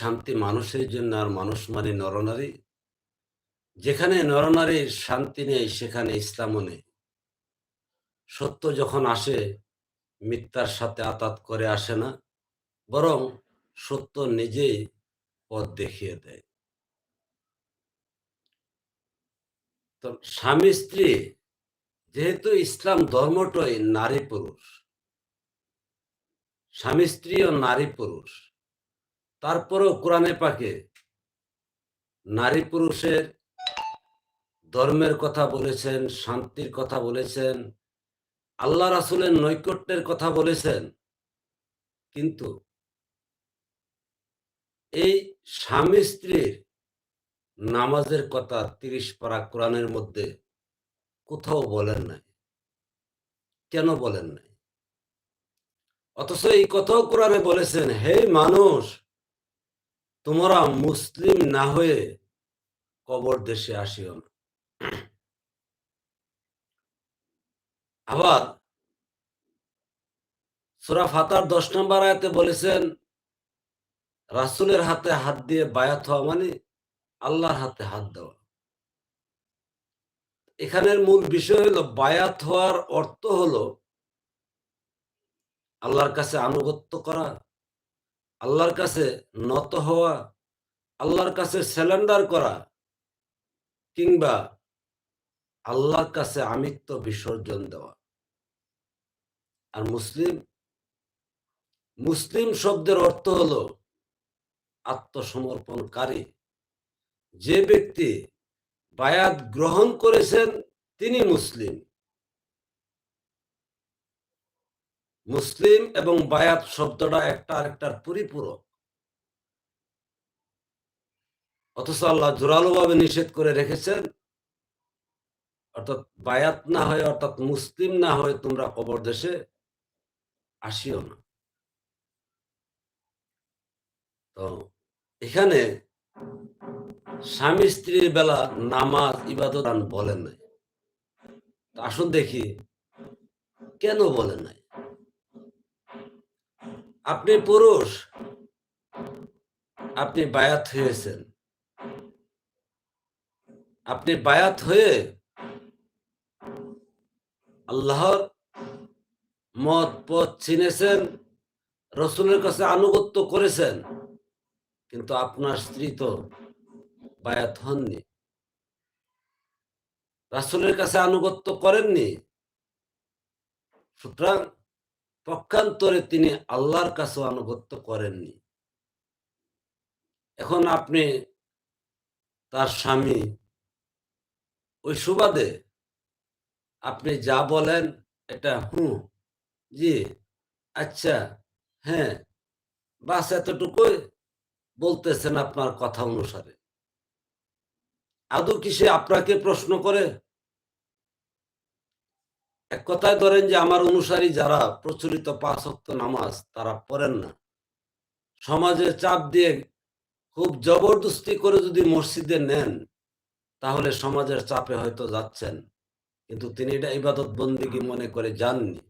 শান্তি মানুষের জন্য আর মানুষ মানে নরনারী। যেখানে নরনারীর শান্তি নেই, সেখানে ইসলামও নেই। সত্য যখন আসে, মিথ্যার সাথে আতাত করে আসে না, বরং সত্য নিজেই পথ দেখিয়ে দেয়। তো স্বামী, স্ত্রী, যেহেতু ইসলাম ধর্মটাই নারী পুরুষ স্বামী স্ত্রী ও নারী পুরুষ তারপরেও কোরআনে পাকে নারী পুরুষের ধর্মের কথা বলেছেন, শান্তির কথা বলেছেন, আল্লাহ রাসুলের নৈকট্যের কথা বলেছেন, কিন্তু এই স্বামী স্ত্রীর নামাজের কথা তিরিশ পারা কোরআনের মধ্যে কোথাও বলেন নাই। কেন বলেন নাই? অথচ এই কথাও কোরআনে বলেছেন, হে মানুষ তোমরা মুসলিম না হয়ে কবর দেশে আসিও না। আবার সুরা ফাতার দশ নম্বর আয়াতে বলেছেন, রাসুলের হাতে হাত দিয়ে বায়াত হওয়া মানে আল্লাহর হাতে হাত দেওয়া। এখানের মূল বিষয় হলো বায়াত হওয়ার অর্থ হলো আল্লাহর কাছে আনুগত্য করা আল্লাহর কাছে নত হওয়া, আল্লাহর কাছে স্যালেন্ডার করা কিংবা আল্লাহর কাছে আমিত্ব বিসর্জন দেওয়া। আর মুসলিম মুসলিম শব্দের অর্থ হলো আত্মসমর্পণকারী। যে ব্যক্তি বায়াত গ্রহণ করেছেন, তিনি মুসলিম। মুসলিম এবং বায়াত শব্দটা একটা আরেকটার পরিপূরক। অথচ আল্লাহ জোরালো ভাবে নিষেধ করে রেখেছেন, অর্থাৎ বায়াত না হয়, অর্থাৎ মুসলিম না হয়ে, তোমরা কবর দেশে আসিও না। তো এখানে স্বামী স্ত্রীর বেলা নামাজ, ইবাদত বলেন নাই। আসুন দেখি, কেন বলেন নাই? আপনি পুরুষ, আপনি বায়াত হয়েছেন। আপনি বায়াত হয়ে আল্লাহর মত পথ চিনেছেন, রসুলের কাছে আনুগত্য করেছেন, কিন্তু আপনার স্ত্রী তো বায়াত হননি। রাসুলের কাছে আনুগত্য করেননি। সুতরাং পক্ষান্তরে তিনি আল্লাহর কাছে আনুগত্য করেননি। এখন আপনি তার স্বামী, ওই সুবাদে আপনি যা বলেন এটা হুঁ, জি আচ্ছা হ্যাঁ বাস এতটুকুই বলতেছেন আপনার কথা অনুসারে। আদৌ কি সে আপনাকে প্রশ্ন করে? এক কথায় ধরেন যে আমার অনুসারী যারা প্রচলিত পাঁচ হক্ত নামাজ তারা পড়েন না। সমাজের চাপ দিয়ে খুব জবরদস্তি করে যদি মসজিদে নেন, তাহলে সমাজের চাপে হয়তো যাচ্ছেন। কিন্তু তিনি এটা ইবাদত বন্দিগি মনে করে যাননি।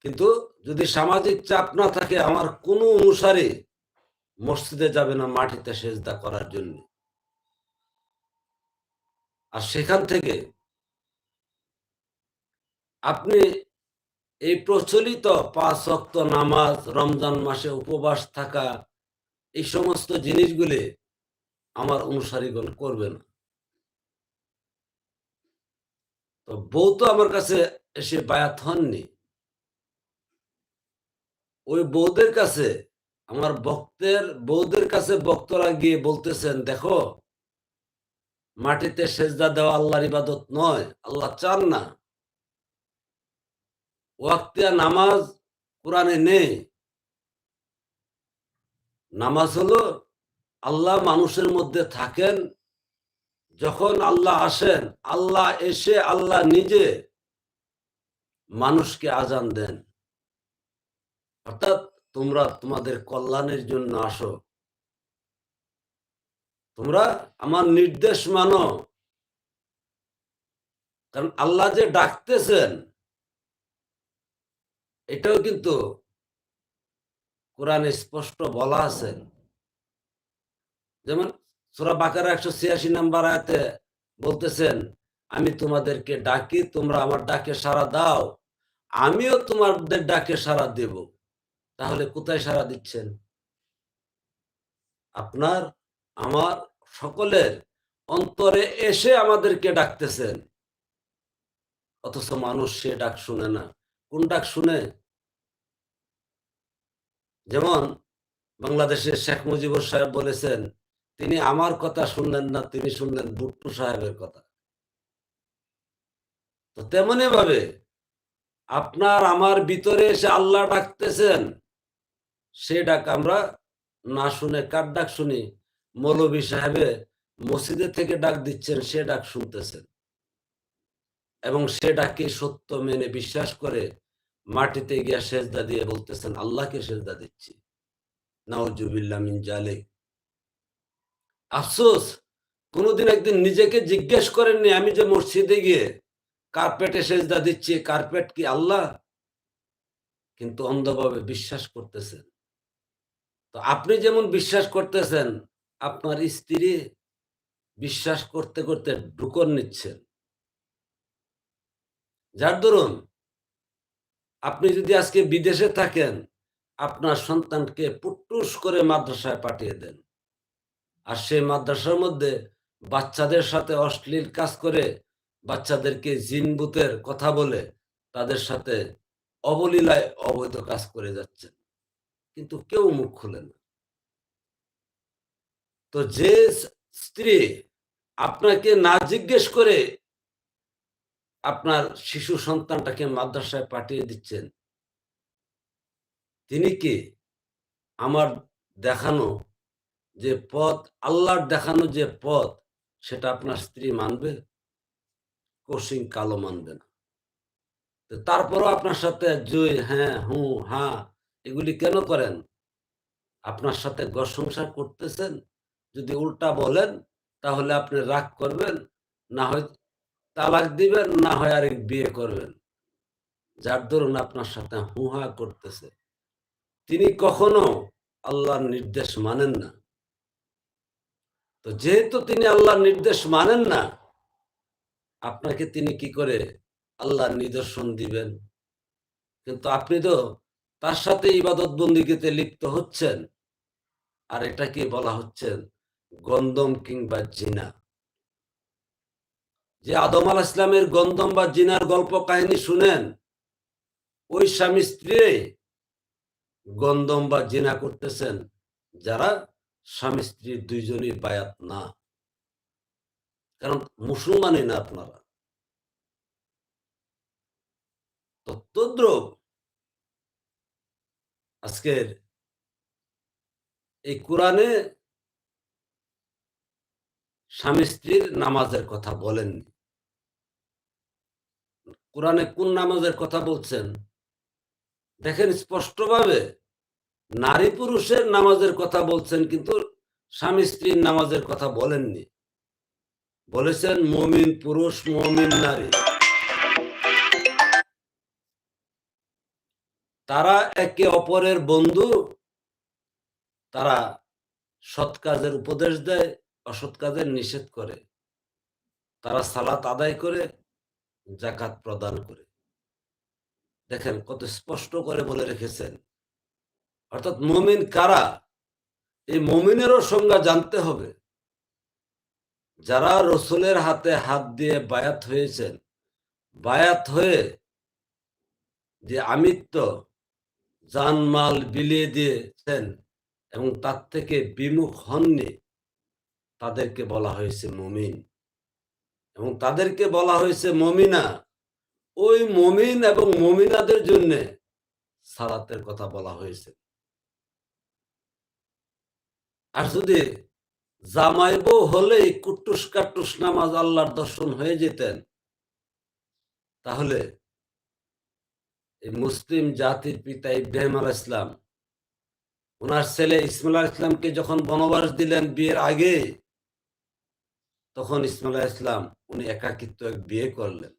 কিন্তু যদি সামাজিক চাপ না থাকে, আমার কোনো অনুসারে মসজিদে যাবে না মাটিতে সেজদা করার জন্য। আর সেখান থেকে আপনি এই প্রচলিত পাঁচ অক্ত নামাজ, রমজান মাসে উপবাস থাকা এই সমস্ত জিনিসগুলি আমার অনুসারীগণ করবে না। তো বউ তো আমার কাছে এসে বায়াত হননি। ওই বৌদের কাছে, আমার বক্তের বৌদের কাছে বক্তরা গিয়ে বলতেছেন, দেখো, মাটিতে সেজদা দেওয়া আল্লাহর ইবাদত নয়, আল্লাহ চান না ওয়াক্তিয়া নামাজ কোরআনে নেই। নামাজ হলো আল্লাহ মানুষের মধ্যে থাকেন, যখন আল্লাহ আসেন, আল্লাহ এসে আল্লাহ নিজে মানুষকে আজান দেন। অর্থাৎ তোমরা তোমাদের কল্যাণের জন্য আসো। তোমরা আমার নির্দেশ মানো। কারণ আল্লাহ যে ডাকতেছেন এটাও কিন্তু কোরআনে স্পষ্ট বলা আছে। যেমন সুরা বাকার একশো ছিয়াশি নাম্বার আয়াতে বলতেছেন, আমি তোমাদেরকে ডাকি, তোমরা আমার ডাকে সাড়া দাও, আমিও তোমাদের ডাকে সাড়া দেব। তাহলে কোথায় সাড়া দিচ্ছেন? আপনার, আমার সকলের অন্তরে এসে আমাদেরকে ডাকতেছেন। অথচ মানুষ সে ডাক শুনে না। কোন ডাক শুনে? যেমন বাংলাদেশের শেখ মুজিবুর সাহেব বলেছেন, তিনি আমার কথা শুনলেন না, তিনি শুনলেন ভুট্টু সাহেবের কথা। তো তেমনি ভাবে আপনার আমার ভিতরে এসে আল্লাহ ডাকতেছেন, সে ডাক আমরা না শুনে কার ডাক শুনি? মৌলবী সাহেবে মসজিদে থেকে ডাক দিচ্ছেন, সে ডাক শুনতেছেন। এবং সে ডাকে সত্য মেনে বিশ্বাস করে মাটিতে গিয়া সেজদা দিয়ে বলতেছেন, আল্লাহকে সেজদা দিচ্ছি। নাউজুবিল্লাহ মিন জালিক। আফসোস, কোনোদিন একদিন নিজেকে জিজ্ঞেস করেননি আমি যে মসজিদে গিয়ে কার্পেটে সেজদা দিচ্ছি কার্পেট কি আল্লাহ? কিন্তু অন্ধভাবে বিশ্বাস করতেছেন। তো আপনি যেমন বিশ্বাস করতেছেন, আপনার স্ত্রী বিশ্বাস করতে করতে ঢুকন নিচ্ছেন। যার দরুন আপনি যদি আজকে বিদেশে থাকেন, আপনার সন্তানকে পুট্টুস করে মাদ্রাসায় পাঠিয়ে দেন। আর সেই মাদ্রাসার মধ্যে বাচ্চাদের সাথে অশ্লীল কাজ করে, বাচ্চাদেরকে জিনবুতের কথা বলে, তাদের সাথে অবলীলায় অবৈধ কাজ করে যাচ্ছেন। কিন্তু কেউ মুখ খুলে না। তো যে স্ত্রী আপনাকে না জিজ্ঞেস করে আপনার শিশু সন্তানটাকে মাদ্রাসায় পাঠিয়ে দিচ্ছেন। তিনি কি আমার দেখানো যে পথ, আল্লাহর দেখানো যে পথ, সেটা আপনার স্ত্রী মানবে? কোশিং কালো মানবে না। তো তারপরও আপনার সাথে জয় হ্যাঁ হু হ্যাঁ এগুলি কেন করেন? আপনার সাথে ঘর সংসার করতেছেন? যদি উল্টা বলেন, তাহলে আপনি রাগ করবেন? না হয় তালাক দিবেন, না হয় আরেক বিয়ে করবেন। যার ধরুন আপনার সাথে হুহা করতেছে। তিনি কখনো আল্লাহর নির্দেশ মানেন না। তো যেহেতু তিনি আল্লাহর নির্দেশ মানেন না, আপনাকে তিনি কি করে আল্লাহর নিদর্শন দিবেন? কিন্তু আপনি তো তার সাথে ইবাদত বন্দিগিতে লিপ্ত হচ্ছেন। আর এটাকে বলা হচ্ছেন গন্দম কিংবা জিনা? যে আদম আল ইসলামের গন্দম বা জিনার গল্প কাহিনী শুনেন, ওই স্বামী স্ত্রী গন্দম বা জিনা করতেছেন, যারা স্বামী স্ত্রী দুইজনই বায়াত না। কারণ মুসলমানই না আপনারা। তদ্রুপ আজকের এই কোরআনে স্বামী স্ত্রীর নামাজের কথা বলেননি। কোরআনে কোন নামাজের কথা বলছেন? দেখেন, স্পষ্টভাবে নারী পুরুষের নামাজের কথা বলছেন, কিন্তু স্বামী স্ত্রীর নামাজের কথা বলেননি। বলেছেন, মমিন পুরুষ, মমিন নারী। তারা একে অপরের বন্ধু, তারা সৎ কাজের উপদেশ দেয়, অসৎ কাজের নিষেধ করে। তারা সালাত আদায় করে জাকাত প্রদান করে। দেখেন কত স্পষ্ট করে বলে রেখেছেন। অর্থাৎ মমিন কারা? এই মমিনেরও সংজ্ঞা জানতে হবে। যারা রসুলের হাতে হাত দিয়ে বায়াত হয়েছেন, বায়াত হয়ে যে আমিত্ব, জানমাল বিলিয়ে দিয়েছেন এবং তার থেকে বিমুখ হননি, তাদেরকে বলা হয়েছে মমিন। এবং তাদেরকে বলা হয়েছে মমিনা। ওই মমিন এবং মমিনাদের জন্য সালাতের কথা বলা হয়েছে। আর যদি জামাই বউ হলেই কুটুস কাটুস নামাজ আল্লাহর দর্শন হয়ে যেতেন, তাহলে এই মুসলিম জাতির পিতা ইব্রাহিম আল ইসলাম ওনার ছেলে ইসমাল ইসলামকে যখন বনবাস দিলেন বিয়ের আগে তখন ইসমাল ইসলাম উনি একাকিত্ব এক বিয়ে করলেন।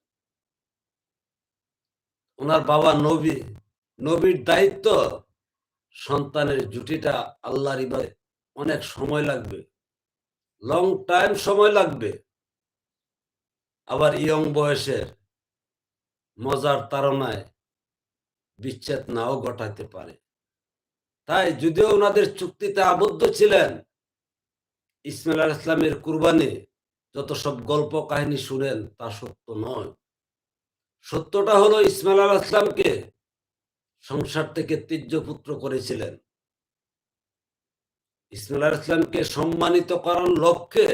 ওনার বাবা নবী, নবীর দায়িত্ব সন্তানের জুটিটা আল্লাহর ইবাদে অনেক সময় লাগবে লং টাইম সময় লাগবে। আবার ইয়ং বয়সের মজার তাড়নায় বিচ্ছেদ নাও ঘটাতে পারে। তাই যদিও ওনাদের চুক্তিতে আবদ্ধ ছিলেন, ইসমাইল ইসলামের কুরবানি যত সব গল্প কাহিনী শুনেন, তা সত্য নয়। সত্যটা হলো ইসমাইল আল ইসলামকে সংসার থেকে তীর্য পুত্র করেছিলেন। ইসমাইল আল ইসলামকে সম্মানিত করার লক্ষ্যে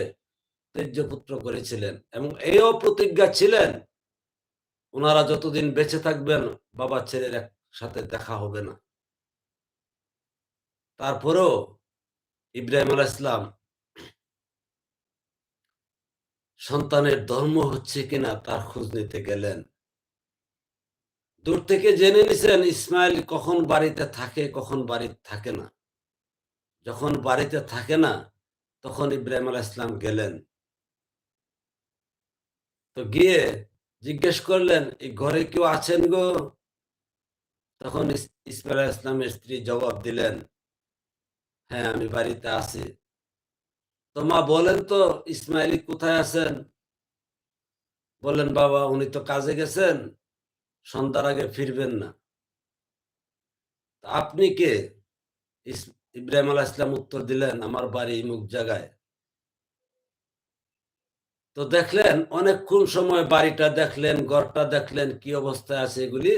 তীর্য পুত্র করেছিলেন এবং এও প্রতিজ্ঞা ছিলেন, ওনারা যতদিন বেঁচে থাকবেন, বাবা ছেলের একসাথে দেখা হবে না। তারপরেও ইব্রাহিম আল ইসলাম সন্তানের ধর্ম হচ্ছে কিনা তার খোঁজ নিতে গেলেন। দূর থেকে জেনে নিছেন ইসমাইল কখন বাড়িতে থাকে, কখন বাড়িতে থাকে না। যখন বাড়িতে থাকে না, তখন ইব্রাহিম আল ইসলাম গেলেন। তো গিয়ে জিজ্ঞেস করলেন, এই ঘরে কেউ আছেন গো? তখন ইসমাইল ইসলামের স্ত্রী জবাব দিলেন হ্যাঁ আমি বাড়িতে আছি। তো মা বলেন তো, ইসমাইলি কোথায় আছেন? বললেন বাবা, উনি তো কাজে গেছেন, সন্ধ্যার আগে ফিরবেন না। আপনি কে? ইব্রাহিম আলাহ ইসলাম উত্তর দিলেন, আমার বাড়ি মুখ জায়গায়। তো দেখলেন, অনেকক্ষণ সময় বাড়িটা দেখলেন, ঘরটা দেখলেন, কি অবস্থায় আছে এগুলি?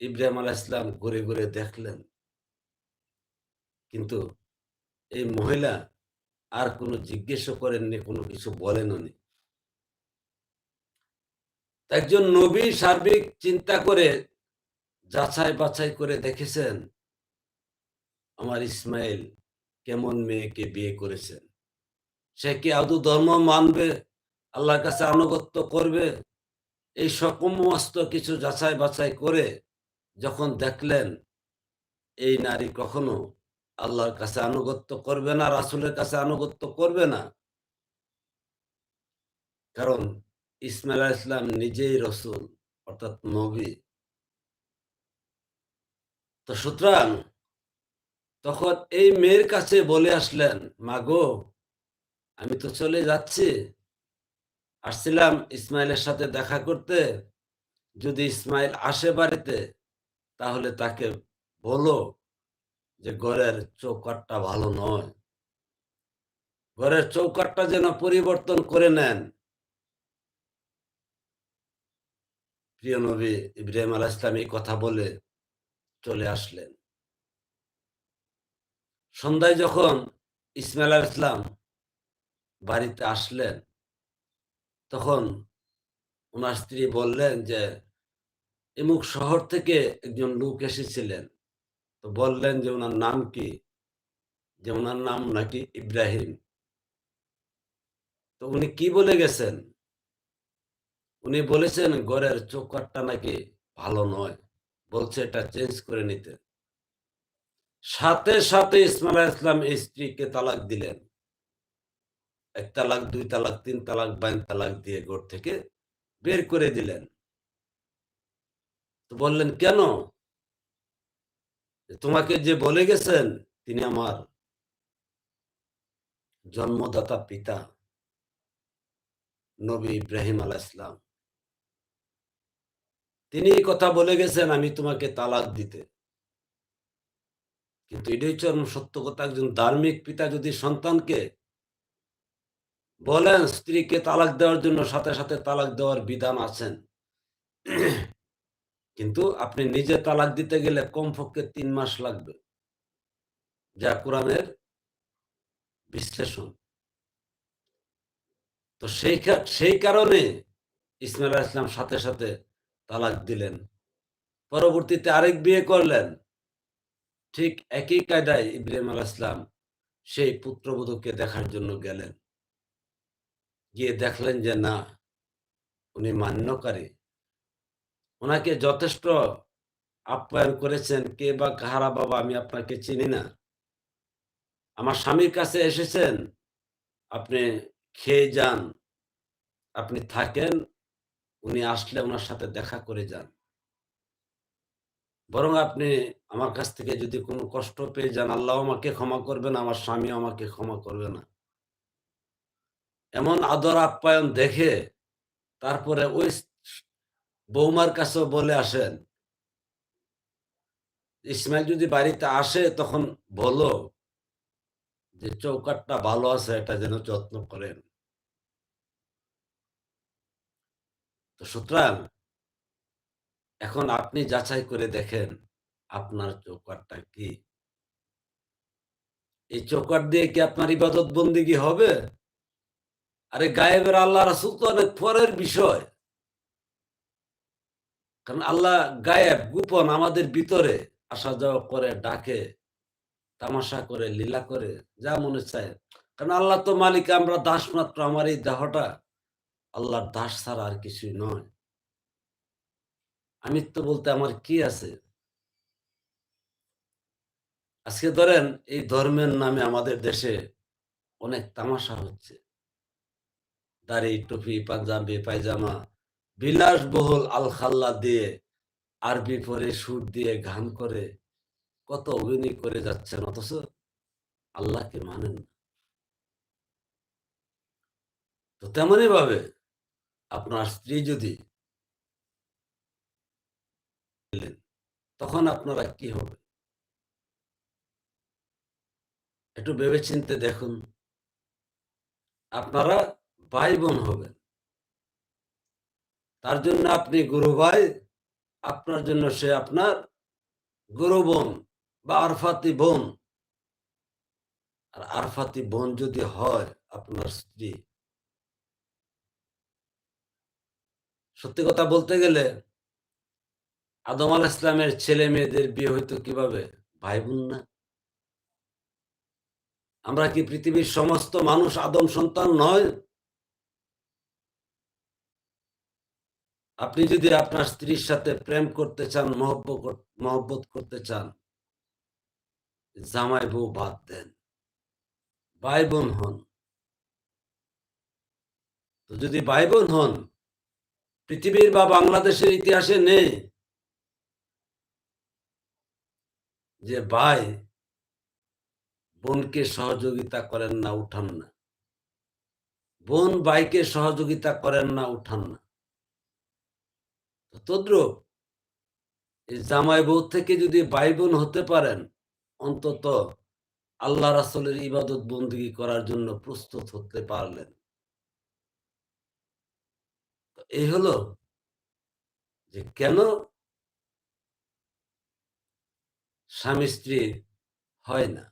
ইব্রাহিম আলাহ ইসলাম ঘুরে ঘুরে দেখলেন। কিন্তু এই মহিলা আর কোনো জিজ্ঞেস করেননি কোনো কিছু বলেননি একজন নবী সার্বিক চিন্তা করে যাচাই বাছাই করে দেখেছেন, আমার ইসমাইল কেমন মেয়েকে বিয়ে করেছেন? সে কি আদৌ ধর্ম মানবে? আল্লাহর কাছে আনুগত্য করবে? এই সমস্ত কিছু যাচাই বাছাই করে যখন দেখলেন, এই নারী কখনো আল্লাহর কাছে আনুগত্য করবে না, রাসুলের কাছে আনুগত্য করবে না। কারণ ইসমাইল ইসলাম নিজেই রসুল, অর্থাৎ নবী। তো সুতরাং তখন এই মেয়ের কাছে বলে আসলেন, মাগো, আমি তো চলে যাচ্ছি। আসছিলাম ইসমাইলের সাথে দেখা করতে। যদি ইসমাইল আসে বাড়িতে, তাহলে তাকে বলো। যে ঘরের চৌকাটটা ভালো নয়। ঘরের চৌকাটটা যেন পরিবর্তন করে নেন। প্রিয় নবী ইব্রাহিম আল ইসলাম এই কথা বলে চলে আসলেন। সন্ধ্যায় যখন ইসমাইল আল ইসলাম বাড়িতে আসলেন, তখন ওনার স্ত্রী বললেন যে, এমুক শহর থেকে একজন লোক এসেছিলেন। তো বললেন যে ওনার নাম কি? যে ওনার নাম নাকি ইব্রাহিম। তো উনি কি বলে গেছেন? উনি বলেছেন ঘরের চৌকাটটা নাকি ভালো নয়। বলছে এটা চেঞ্জ করে নিতে। সাথে সাথে ইসমাল ইসলাম স্ত্রীকে তালাক দিলেন। এক তালাক, দুই তালাক, তিন তালাক, বাইন তালাক দিয়ে ঘর থেকে বের করে দিলেন। তো বললেন, কেন? তোমাকে যে বলে গেছেন, তিনি আমার জন্মদাতা পিতা, নবী ইব্রাহিম আলাহ ইসলাম তিনি কথা বলে গেছেন, আমি তোমাকে তালাক দিতে। কিন্তু এটাই চরম সত্য কথা, একজন ধার্মিক পিতা যদি সন্তানকে বলেন স্ত্রীকে তালাক দেওয়ার জন্য, সাথে সাথে তালাক দেওয়ার বিধান আছেন কিন্তু আপনি নিজে তালাক দিতে গেলে কমপক্ষে তিন মাস লাগবে। যা কোরআনের বিশ্লেষণ। তো সেই সেই কারণে ইসমাইল ইসলাম সাথে সাথে তালাক দিলেন। পরবর্তীতে আরেক বিয়ে করলেন। ঠিক একই কায়দায় ইব্রাহিম আল ইসলাম সেই পুত্রবধূকে দেখার জন্য গেলেন। গিয়ে দেখলেন যে না, উনি মান্যকারী। ওনাকে যথেষ্ট আপ্যায়ন করেছেন, কে বা কাহারা বাবা আমি আপনাকে চিনি না। আমার স্বামীর কাছে এসেছেন, আপনি খেয়ে যান, আপনি থাকেন, উনি আসলে ওনার সাথে দেখা করে যান। বরং আপনি আমার কাছ থেকে যদি কোনো কষ্ট পেয়ে যান, আল্লাহ আমাকে ক্ষমা করবে না আমার স্বামী আমাকে ক্ষমা করবে না। এমন আদর আপ্যায়ন দেখে তারপরে ওই বৌমার কাছেও বলে আসেন, ইসমাইল যদি বাড়িতে আসে তখন বলো যে চৌকাটটা ভালো আছে, এটা যেন যত্ন করেন। তো সুতরাং এখন আপনি যাচাই করে দেখেন আপনার চৌকাটটা কি। এই চৌকাট দিয়ে কি আপনার ইবাদত বন্দিগি হবে? আরে গায়েবের আল্লাহ রাসুল তো অনেক পরের বিষয়। কারণ আল্লাহ গায়েব, গোপন আমাদের ভিতরে আসা যাওয়া করে, ডাকে, তামাশা করে, লীলা করে, যা মনে চায়। কারণ আল্লাহ তো মালিক, আমরা দাস মাত্র, আমার এই দেহটা আল্লাহর দাস ছাড়া আর কিছুই নয়। আমি তো বলতে আমার কি আছে? আজকে ধরেন, এই ধর্মের নামে আমাদের দেশে অনেক তামাশা হচ্ছে। দাড়ি, টুপি, পাঞ্জাবি, পায়জামা বিলাসবহুল আল খাল্লা দিয়ে আরবি পরে সুর দিয়ে গান করে কত অভিনয় করে যাচ্ছেন অথচ আল্লাহকে মানেন না। তো তেমনই ভাবে আপনার স্ত্রী যদি তখন আপনারা কি হবে? একটু ভেবে চিনতে দেখুন। আপনারা ভাই বোন হবেন। তার জন্য আপনি গুরু ভাই, আপনার জন্য সে আপনার গুরু বোন বা আরফাতি বোন। আর আরফাতি বোন যদি হয় আপনার স্ত্রী। সত্যি কথা বলতে গেলে আদম আল ইসলামের ছেলে মেয়েদের বিয়ে হইতো কীভাবে? ভাই বোন না। আমরা কি পৃথিবীর সমস্ত মানুষ আদম সন্তান নয়? আপনি যদি আপনার স্ত্রীর সাথে প্রেম করতে চান, মহব্বত করতে চান, জামাই বউ বাদ দেন, ভাই বোন হন। তো যদি ভাই বোন হন, পৃথিবীর বা বাংলাদেশের ইতিহাসে নেই যে ভাই বোনকে সহযোগিতা করেন না, উঠান না। বোন ভাইকে সহযোগিতা করেন না, উঠান না। তদ্রুপ জামাই বউ থেকে যদি ভাই বোন হতে পারেন, অন্তত আল্লাহ রাসলের ইবাদত বন্দী করার জন্য প্রস্তুত হতে পারলেন। এই হলো যে কেন স্বামী স্ত্রী হয় না?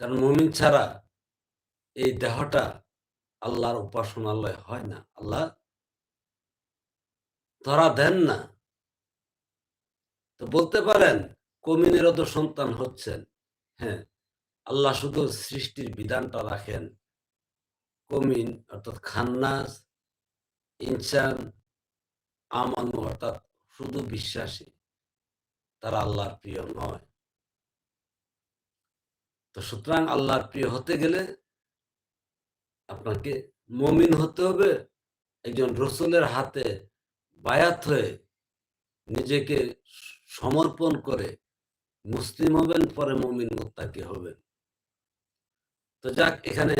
কারণ মমিন ছাড়া এই দেহটা আল্লাহর উপাসনালয় হয় না। আল্লাহ ধরা দেন না। তো বলতে পারেন কমিনেরও তো সন্তান হচ্ছেন। হ্যাঁ আল্লাহ শুধু সৃষ্টির বিধানটা রাখেন। কমিন অর্থাৎ খান্নাস, ইনসান, আমানু অর্থাৎ শুধু বিশ্বাসী, তারা আল্লাহর প্রিয় নয়। তো সুতরাং আল্লাহর প্রিয় হতে গেলে আপনাকে মমিন হতে হবে, একজন রসুলের হাতে বায়াত হয়ে নিজেকে সমর্পণ করে মুসলিম হবেন, পরে মমিন মোত্তাকি হবেন। তো যাক, এখানে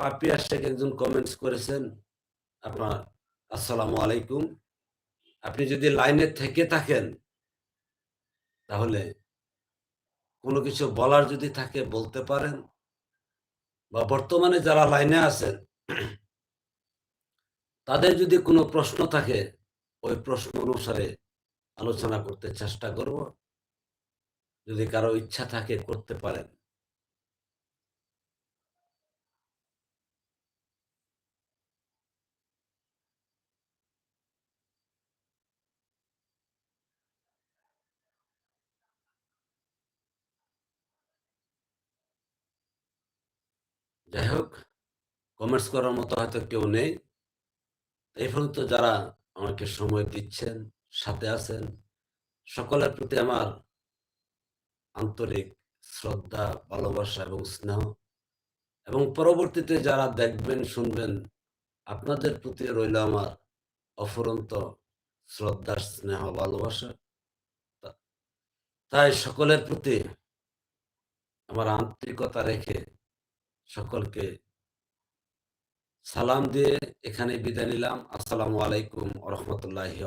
পাপিয়া শেখ একজন কমেন্টস করেছেন আপনার আসসালামু আলাইকুম। আপনি যদি লাইনে থেকে থাকেন, তাহলে কোনো কিছু বলার যদি থাকে, বলতে পারেন। বা বর্তমানে যারা লাইনে আছেন, তাদের যদি কোনো প্রশ্ন থাকে ওই প্রশ্ন অনুসারে আলোচনা করতে চেষ্টা করব। যদি কারও ইচ্ছা থাকে করতে পারেন। যাই হোক কমেন্টস করার মতো হয়তো কেউ নেই। এই পর্যন্ত যারা আমাকে সময় দিচ্ছেন, সাথে আছেন। সকলের প্রতি আমার আন্তরিক শ্রদ্ধা, ভালোবাসা এবং স্নেহ। এবং পরবর্তীতে যারা দেখবেন, শুনবেন, আপনাদের প্রতি রইল আমার অফুরন্ত শ্রদ্ধা স্নেহ, ভালোবাসা। তাই সকলের প্রতি আমার আন্তরিকতা রেখে সকলকে সালাম দিয়ে এখানে বিদায় নিলাম। আসসালামু আলাইকুম রহমতুল্লাহি